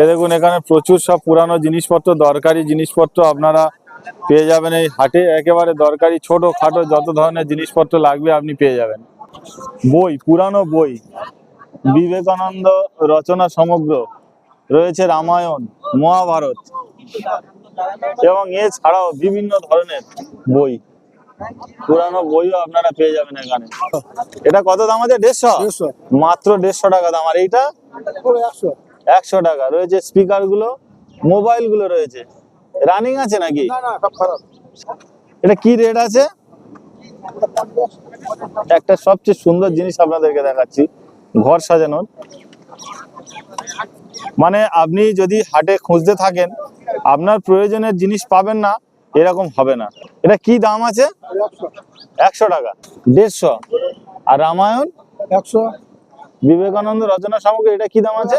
এই দেখুন এখানে প্রচুর সব পুরানো জিনিসপত্র দরকারি জিনিসপত্র আপনারা পেয়ে যাবেন এই হাটে। একেবারে দরকারি ছোট খাটো যত ধরনের জিনিসপত্র লাগবে আপনি পেয়ে যাবেন। বই পুরানো বই বিবেকানন্দ রচনা সমগ্র রয়েছে রামায়ণ মহাভারত এবং এছাড়াও বিভিন্ন ধরনের বই। পুরানো বইও আপনারা পেয়ে যাবেন এখানে। এটা কত দাম আছে? দেড়শো? দেড়শো। মাত্র দেড়শো টাকা দাম। আর এইটা? একশো। একশো টাকা। রয়েছে স্পিকারগুলো মোবাইলগুলো রয়েছে। রানিং আছে নাকি? এটা কি রেট আছে? একটা সবচেয়ে সুন্দর জিনিস আপনাদেরকে দেখাচ্ছি ঘর সাজানোর। মানে আপনি যদি হাটে খুঁজতে থাকেন আপনার প্রয়োজনের জিনিস পাবেন না এরকম হবে না। এটা কি দাম আছে? একশো। টাকা। দেড়শো। আর রামায়ণ? একশো। বিবেকানন্দ রচনা সামগ্রী এটা কি দাম আছে?